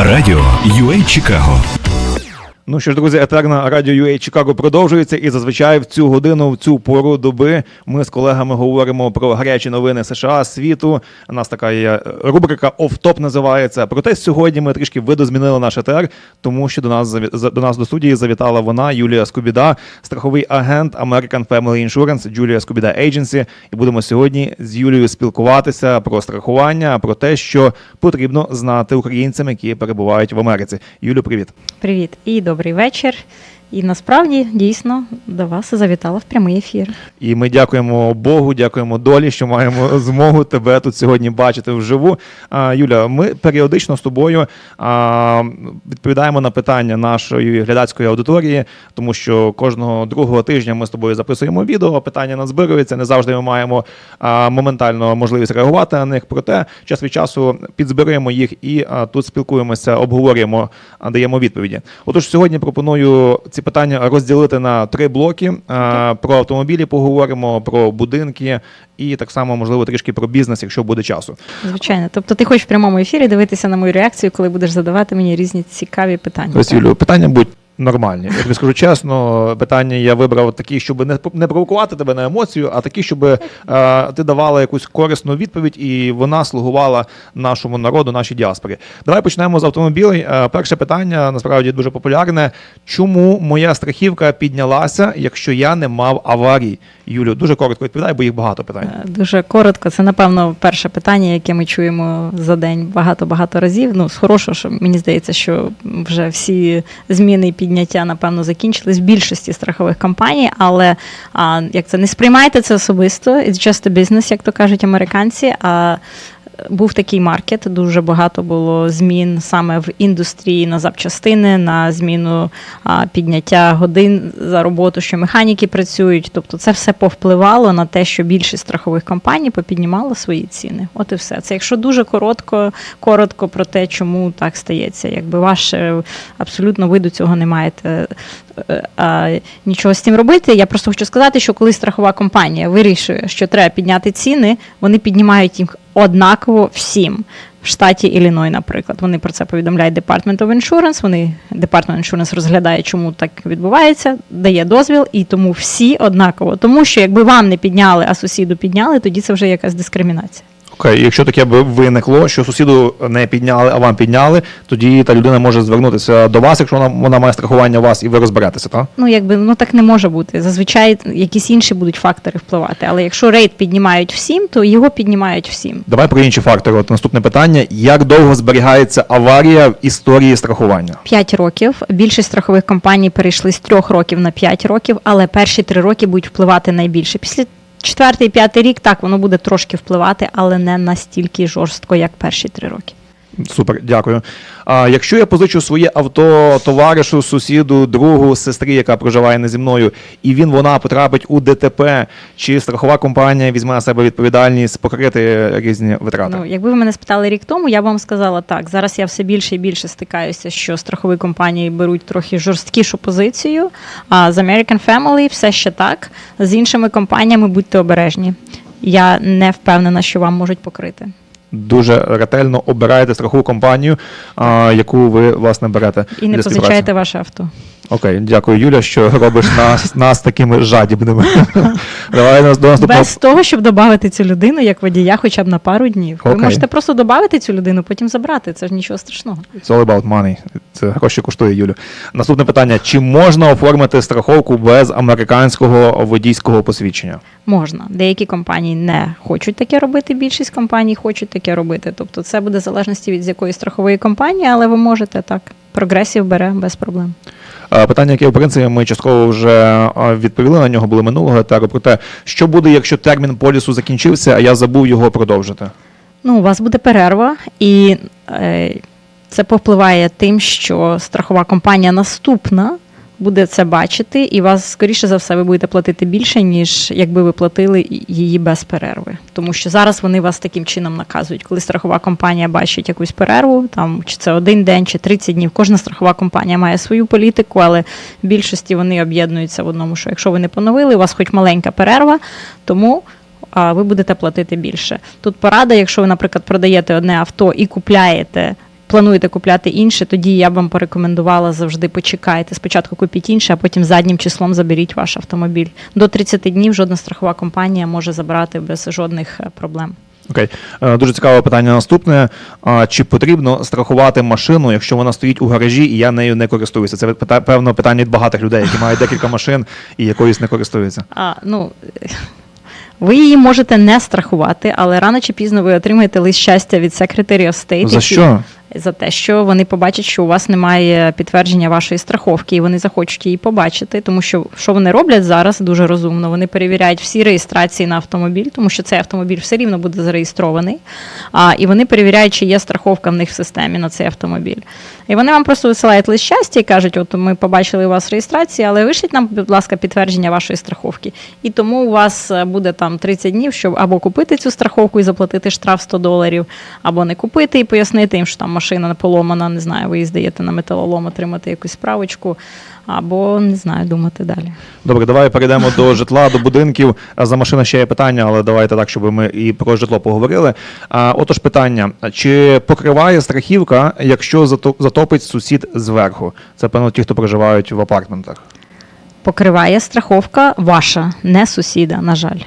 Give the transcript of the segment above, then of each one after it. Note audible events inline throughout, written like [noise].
Радіо UA Чикаго Ну що ж, друзі, етер на радіо UA Чикаго продовжується, і зазвичай в цю годину, в цю пору доби, ми з колегами говоримо про гарячі новини США, світу. У нас така є рубрика «Офтоп» називається. Проте сьогодні ми трішки видозмінили наш етер, тому що до нас до нас до студії завітала вона, Юлія Скубіда, страховий агент American Family Insurance, Julia Скубіда Agency. І будемо сьогодні з Юлією спілкуватися про страхування, про те, що потрібно знати українцям, які перебувають в Америці. Юлю, привіт. Привіт і добрий вечір. І насправді дійсно до вас завітала в прямий ефір. І ми дякуємо Богу, дякуємо долі, що маємо змогу тебе тут сьогодні бачити вживу. Юля, ми періодично з тобою відповідаємо на питання нашої глядацької аудиторії, тому що кожного другого тижня ми з тобою записуємо відео, питання назбируються. Не завжди ми маємо моментально можливість реагувати на них. Проте час від часу підзбираємо їх і тут спілкуємося, обговорюємо, даємо відповіді. Отож, сьогодні пропоную ці питання розділити на три блоки. Okay. Про автомобілі поговоримо, про будинки і так само, можливо, трішки про бізнес, якщо буде часу. Звичайно. Тобто ти хочеш в прямому ефірі дивитися на мою реакцію, коли будеш задавати мені різні цікаві питання. Ось? Юлю, питання будуть нормальні. Я тобі скажу чесно, питання я вибрав такі, щоб не, не провокувати тебе на емоцію, а такі, щоб е, ти давала якусь корисну відповідь і вона слугувала нашому народу, нашій діаспорі. Давай почнемо з автомобілей. Е, перше питання насправді дуже популярне. Чому моя страхівка піднялася, якщо я не мав аварій? Юлю, дуже коротко відповідай, бо їх багато питань. Е, Дуже коротко. Це, напевно, перше питання, яке ми чуємо за день багато-багато разів. Ну, з хорошого, що мені здається, що вже всі зміни і підняття, напевно, закінчились в більшості страхових компаній, але а, як це не сприймайте це особисто, just a business, як то кажуть американці. А був такий маркет, дуже багато було змін саме в індустрії на запчастини, на зміну а, підняття годин за роботу, що механіки працюють. Тобто це все повпливало на те, що більшість страхових компаній попіднімала свої ціни. От і все. Це якщо дуже коротко, коротко про те, чому так стається. Якби ваше абсолютно ви до цього не маєте е, а, нічого з цим робити. Я просто хочу сказати, що коли страхова компанія вирішує, що треба підняти ціни, вони піднімають їх однаково всім. В штаті Іліной, наприклад, вони про це повідомляють Department of Insurance, Вони Department of Insurance розглядає, чому так відбувається, дає дозвіл, і тому всі однаково. Тому що якби вам не підняли, а сусіду підняли, тоді це вже якась дискримінація. Окей, якщо таке би виникло, що сусіду не підняли, а вам підняли, тоді та людина може звернутися до вас, якщо вона, вона має страхування у вас, і ви розберетеся, так? Ну, якби ну так не може бути. Зазвичай якісь інші будуть фактори впливати. Але якщо рейд піднімають всім, то його піднімають всім. Давай про інші фактори. От наступне питання: як довго зберігається аварія в історії страхування? 5 років. Більшість страхових компаній перейшли з 3 років на 5 років, але перші 3 роки будуть впливати найбільше. Після четвертий, п'ятий рік так воно буде трошки впливати, але не настільки жорстко, як перші три роки. Супер, дякую. А якщо я позичу своє авто товаришу, сусіду, другу, сестрі, яка проживає не зі мною, і він вона потрапить у ДТП, чи страхова компанія візьме на себе відповідальність покрити різні витрати? Ну, якби ви мене спитали рік тому, я б вам сказала так. Зараз я все більше і більше стикаюся, що страхові компанії беруть трохи жорсткішу позицію. А з American Family все ще так. З іншими компаніями будьте обережні. Я не впевнена, що вам можуть покрити. Дуже ретельно обираєте страхову компанію, а, яку ви власне берете. І не для співпраці. ваше авто. Окей, дякую, Юля, що робиш нас, нас такими жадібними. [laughs] Давай нас до наступного. Без того, щоб додати цю людину як водія хоча б на пару днів. Ви Окей. можете просто додати цю людину, потім забрати. Це ж нічого страшного. It's all about money. Це гроші коштує Юлю. Наступне питання: чи можна оформити страховку без американського водійського посвідчення? Можна. Деякі компанії не хочуть таке робити, більшість компаній хочуть таке робити. Тобто це буде в залежності від з якої страхової компанії, але ви можете так. Прогресів бере без проблем. Е, Питання, яке в принципі ми частково вже е, відповіли на нього, були минулого етапу, про те, що буде, якщо термін полісу закінчився, а я забув його продовжити. Ну, у вас буде перерва, і е, це повпливає тим, що страхова компанія наступна буде це бачити, і вас, скоріше за все, ви будете платити більше, ніж якби ви платили її без перерви. Тому що зараз вони вас таким чином наказують. Коли страхова компанія бачить якусь перерву, там чи це один день, чи 30 днів. Кожна страхова компанія має свою політику, але в більшості вони об'єднуються в одному, що якщо ви не поновили, у вас хоч маленька перерва, тому ви будете платити більше. Тут порада, якщо ви, наприклад, продаєте одне авто і купляєте плануєте купляти інше, тоді я б вам порекомендувала завжди почекайте. Спочатку купіть інше, а потім заднім числом заберіть ваш автомобіль. До 30 днів жодна страхова компанія може забрати без жодних е, проблем. Окей, Е, дуже цікаве питання наступне. Чи потрібно страхувати машину, якщо вона стоїть у гаражі і я нею не користуюся? Це певно питання від багатих людей, які мають декілька машин і якоюсь не користуються. А, ну, ви її можете не страхувати, але рано чи пізно ви отримаєте лист щастя від Secretary of State. За що? За те, що вони побачать, що у вас немає підтвердження вашої страховки, і вони захочуть її побачити, тому що що вони роблять зараз дуже розумно. Вони перевіряють всі реєстрації на автомобіль, тому що цей автомобіль все рівно буде зареєстрований. А, і вони перевіряють, чи є страховка в них в системі на цей автомобіль. І вони вам просто висилають лист щастя і кажуть: от ми побачили у вас реєстрації, але вишліть нам, будь ласка, підтвердження вашої страховки. І тому у вас е, буде там 30 днів, щоб або купити цю страховку і заплатити штраф 100 доларів, або не купити і пояснити їм, що там машина поломана, не знаю, ви їздите на металолом, отримати якусь справочку, або не знаю, думати далі. Добре, давай перейдемо до житла, до будинків. За машина ще є питання, але давайте так, щоб ми і про житло поговорили. А, отож, питання: чи покриває страхівка, якщо затопить сусід зверху? Це певно ті, хто проживають в апартментах. Покриває страховка ваша, не сусіда, на жаль.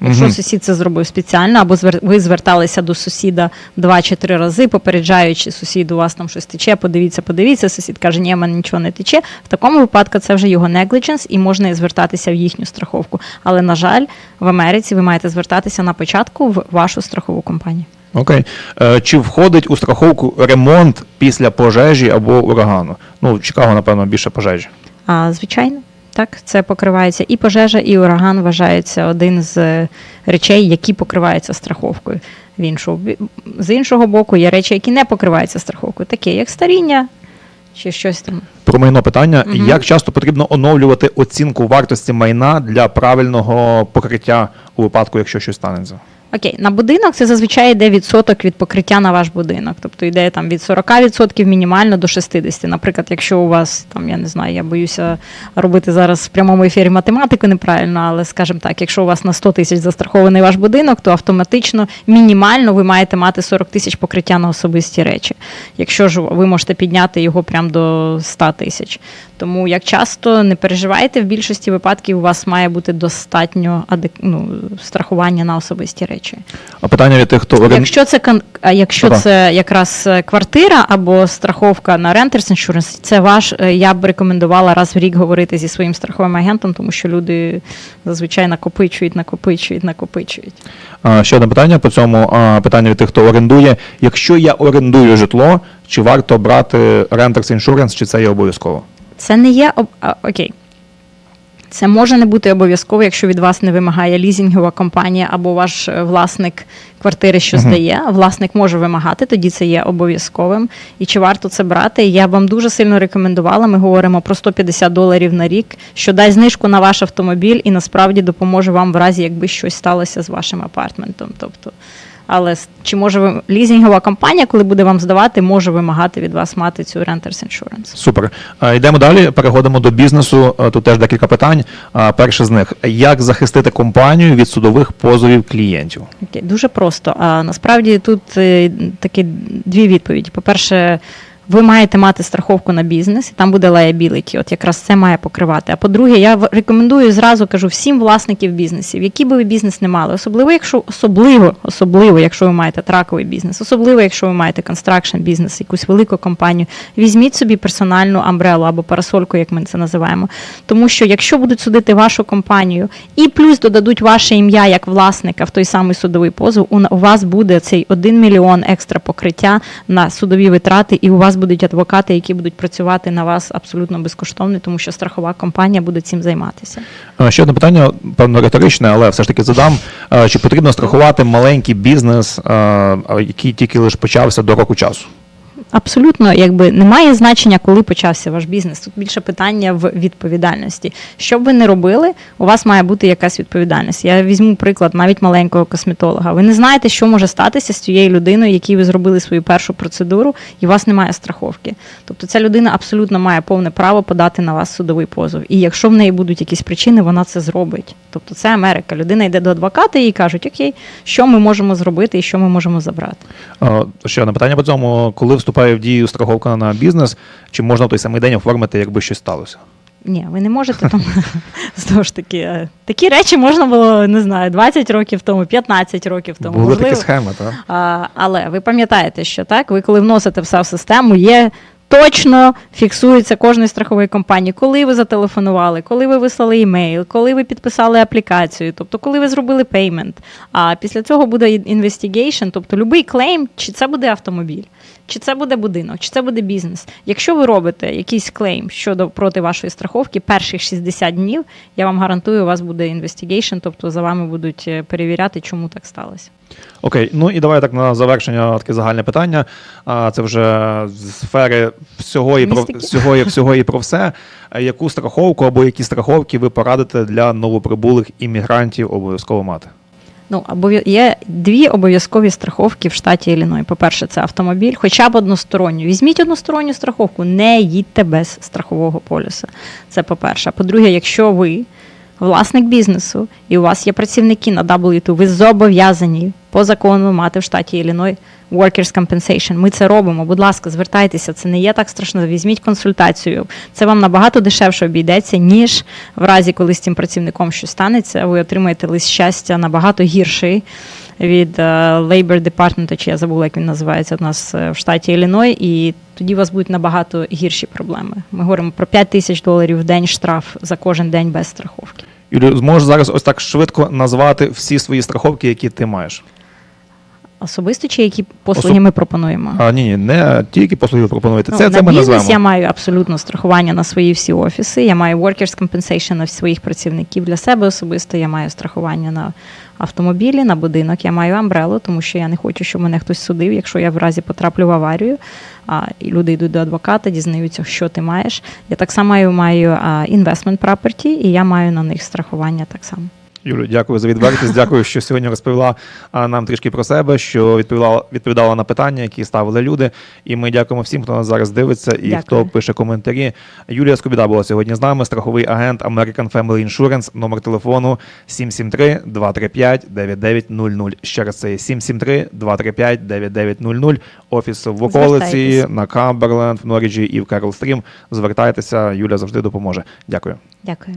Якщо сусід це зробив спеціально, або ви зверталися до сусіда два чи три рази, попереджаючи сусід, у вас там щось тече, подивіться, подивіться. Сусід каже, ні, в мене нічого не тече. В такому випадку це вже його negligence і можна звертатися в їхню страховку. Але на жаль, в Америці ви маєте звертатися на початку в вашу страхову компанію. Окей. Е, чи входить у страховку ремонт після пожежі або урагану? Ну, в Чикаго, напевно, більше пожежі. А звичайно, так, це покривається і пожежа, і ураган вважається один з е, речей, які покриваються страховкою. В іншого з іншого боку, є речі, які не покриваються страховкою, такі як старіння чи щось там. Про майно питання: Мгм. як часто потрібно оновлювати оцінку вартості майна для правильного покриття у випадку, якщо щось станеться? Окей, на будинок це зазвичай йде відсоток від покриття на ваш будинок. Тобто йде там від 40% мінімально до 60%. Наприклад, якщо у вас там, я не знаю, я боюся робити зараз в прямому ефірі математику неправильно, але скажімо так, якщо у вас на 100 тисяч застрахований ваш будинок, то автоматично мінімально ви маєте мати 40 тисяч покриття на особисті речі. Якщо ж ви можете підняти його прямо до 100 тисяч. Тому як часто не переживайте, в більшості випадків у вас має бути достатньо адек... ну, страхування на особисті речі. А питання від тих, хто орен... Якщо це кон- якщо Ага. це якраз е, квартира або страховка на Renters Insurance, це ваш. е, Я б рекомендувала раз в рік говорити зі своїм страховим агентом, тому що люди зазвичай накопичують, накопичують, накопичують. А, Ще одне питання по цьому а, питання від тих, хто орендує. Якщо я орендую житло, чи варто брати Renters Insurance, чи це є обов'язково? Це не є об... а, окей. Це може не бути обов'язково, якщо від вас не вимагає лізінгова компанія або ваш е, власник квартири, що здає. Власник може вимагати, тоді це є обов'язковим. І чи варто це брати? Я вам дуже сильно рекомендувала. Ми говоримо про 150 доларів на рік, що дасть знижку на ваш автомобіль і насправді допоможе вам в разі, якби щось сталося з вашим апартментом. Тобто, але чи може ви лізінгова компанія, коли буде вам здавати, може вимагати від вас мати цю Renters Insurance? Супер. Йдемо далі, переходимо до бізнесу. Тут теж декілька питань. Перше з них: як захистити компанію від судових позовів клієнтів? Дуже просто. А насправді тут е, такі дві відповіді. По-перше, ви маєте мати страховку на бізнес, і там буде liability, От якраз це має покривати. А по-друге, я рекомендую зразу кажу всім власників бізнесів, який би ви бізнес не мали, особливо, якщо особливо, особливо, якщо ви маєте траковий бізнес, особливо, якщо ви маєте констракшн бізнес, якусь велику компанію, візьміть собі персональну амбрелу або парасольку, як ми це називаємо. Тому що якщо будуть судити вашу компанію і плюс додадуть ваше ім'я як власника в той самий судовий позов, у вас буде цей 1 мільйон екстра покриття на судові витрати, і у вас будуть адвокати, які будуть працювати на вас абсолютно безкоштовно, тому що страхова компанія буде цим займатися. Ще одне питання, певно, риторичне, але все ж таки задам. Чи потрібно страхувати маленький бізнес, який тільки лише почався до року часу? Абсолютно, якби немає значення, коли почався ваш бізнес. Тут більше питання в відповідальності. Що б ви не робили, у вас має бути якась відповідальність. Я візьму приклад навіть маленького косметолога. Ви не знаєте, що може статися з цією людиною, якій ви зробили свою першу процедуру, і у вас немає страховки. Тобто ця людина абсолютно має повне право подати на вас судовий позов. І якщо в неї будуть якісь причини, вона це зробить. Тобто це Америка. Людина йде до адвоката і кажуть, окей, що ми можемо зробити і що ми можемо забрати. Ще одне питання по цьому. Коли вступає вступає в дію страховка на бізнес, чи можна в той самий день оформити, якби щось сталося? Ні, ви не можете там [laughs] знову ж таки. е, Такі речі можна було, не знаю, 20 років тому, 15 років тому. Були можливо. такі схеми, так? А, але ви пам'ятаєте, що так, ви коли вносите все в систему, є. Точно фіксується кожної страхової компанії, коли ви зателефонували, коли ви вислали імейл, коли ви підписали аплікацію, тобто коли ви зробили пеймент. А після цього буде інвестигейшн, тобто будь-який клейм, чи це буде автомобіль, чи це буде будинок, чи це буде бізнес. Якщо ви робите якийсь клейм щодо проти вашої страховки, перших 60 днів, я вам гарантую, у вас буде інвестигейшн, тобто за вами будуть е, перевіряти, чому так сталося. Окей, ну і давай так на завершення таке загальне питання. А це вже з сфери всього і про всього і всього і про все. Яку страховку або які страховки ви порадите для новоприбулих іммігрантів обов'язково мати? Ну, є дві обов'язкові страховки в штаті Іліной. По-перше, це автомобіль, хоча б односторонню. Візьміть односторонню страховку, не їдьте без страхового полюса. Це по-перше. По-друге, якщо ви власник бізнесу і у вас є працівники на W2, ви зобов'язані по закону мати в штаті Ілліной Workers' Compensation. Ми це робимо. Будь ласка, звертайтеся. Це не є так страшно. Візьміть консультацію. Це вам набагато дешевше обійдеться, ніж в разі, коли з цим працівником щось станеться. Ви отримаєте лист щастя набагато гірший від е, Labor Department, чи я забула, як він називається у нас е, в штаті Ілліной, і тоді у вас будуть набагато гірші проблеми. Ми говоримо про 5 тисяч доларів в день штраф за кожен день без страховки. Юлію, зможеш зараз ось так швидко назвати всі свої страховки, які ти маєш? Особисто чи які послуги Особ- ми пропонуємо? А ні, ні, не тільки послуги ви пропонуєте. Ну, Це, на це ми бізнес назвемо. я маю абсолютно страхування на свої всі офіси. Я маю workers compensation на своїх працівників для себе особисто. Я маю страхування на автомобілі, на будинок. Я маю амбрелу, тому що я не хочу, щоб мене хтось судив, якщо я в разі потраплю в аварію. А, і люди йдуть до адвоката, дізнаються, що ти маєш. Я так само маю, а, property, і я маю на них страхування так само. Юлю, дякую за відвертість. Дякую, що сьогодні розповіла нам трішки про себе, що відповідала, відповідала на питання, які ставили люди. І ми дякуємо всім, хто нас зараз дивиться і Дякую. хто пише коментарі. Юлія Скобіда була сьогодні з нами, страховий агент American Family Insurance, номер телефону 773-235-9900. Ще раз це є 773-235-9900. Офіс в околиці, на Камберленд, в Норіджі і в Карлстрім. Звертайтеся, Юля завжди допоможе. Дякую. Дякую.